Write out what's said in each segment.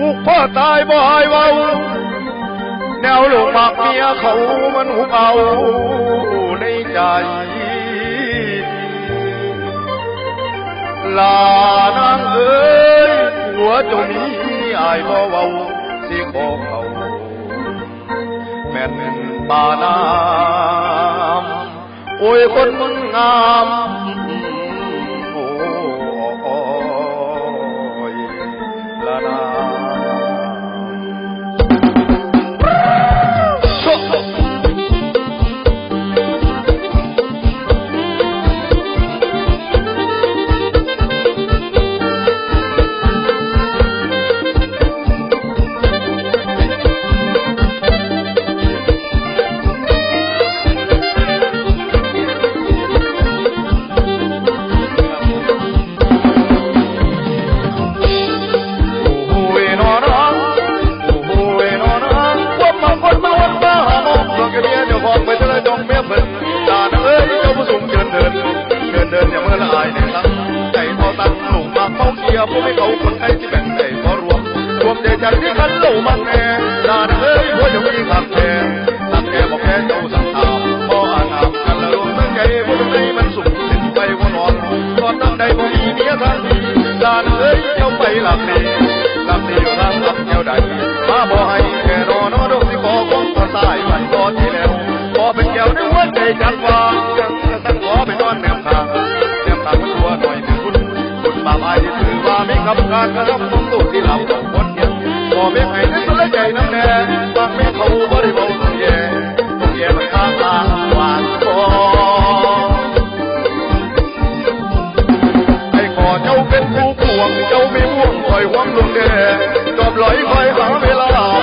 หุกพ่อตายบ่อยเว้าแนวลูกหมากเมียเขามันหุบเอาในใจลานางเอ้ยหัวจ้านี้อายบ่เว้าสิขอเขาแม่นป่าน้ำโอ้ยคนมึงงาม จงเมียเพิ่นตาเอ้ยเจ้าผู้สูงเดินเดินเดินเดินอย่าเมื่อละอายในตั้งใจพอตั้งหลงมาเมาเกียร์ผู้ให้เขาคนไทยที่แบ่งใจพอรวมรวมใจใจที่คันโลมังแน่ตาเอ้ยหัวจะมีขับแค่ตั้งแค่บอกแค่เจ้าสังขารพออ่านอ่านกันละรวมตั้งใจผู้ใจมันสุขสิ้นไปหัวนอนก่อนตั้งใดบ่มีเมียทันทีตาเอ้ยเจ้าไปหลับดีล จจังว่าจังสังขอไปนอนแนมทางแนมทางมันตัวหน่อยเป็นคุณคุณบาปอายที่ถือว่าไม่กับการกระทำของตัวที่เราต้องคนเดียวขอเพียงให้นสละใจน้ำแน่บางไม่เขาบ่ได้บอกต้องแย่ต้องแย่มันข้างทาหวานคอให้ขอเจ้าเป็นผู้ปวงเจ้าไม่ม่วงคอยหวังลงแดจอบลอยคอยหาเวลา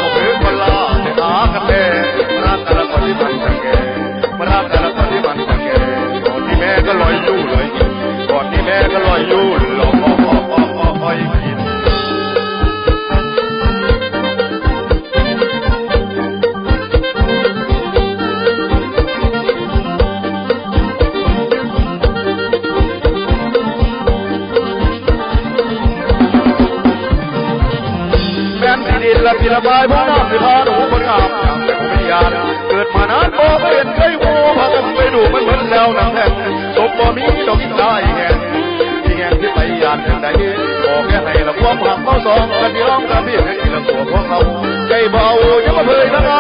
ที่ระบายพวกน้ำในพาหนูคนงามอย่างแต่ผมไม่ยานเกิดมานานพอไม่เห็นเคยโว้พากันไปดูมันเหมือนแล้วน้ำแทงศพบ่มีดอกได้แงที่แงที่ไปยานอย่งใดบอกแค่ให้ละความหักเขาสองกันที่ร้องกันพี่ให้ละตัวของเราใจเบาอย่ามาเพยทั้งไง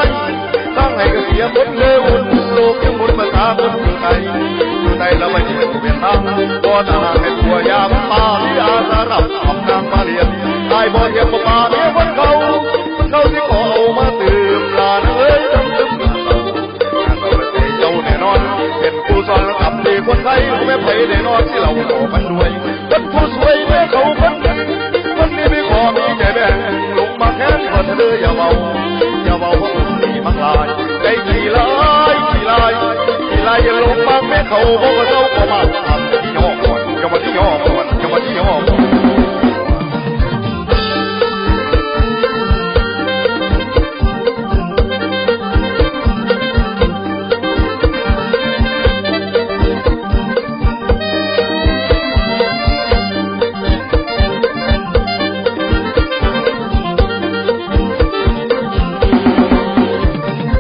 ทั้งให้ก็เสียหมดเลวุ่นโลกยังหมุนมาตาบนอยู่ไทยอยู่ในละไม่ใช่เปลี่ยนทางก็ต่างให้ตัวยามป่าที่อาสารับทำ งมาแม่เขาเพ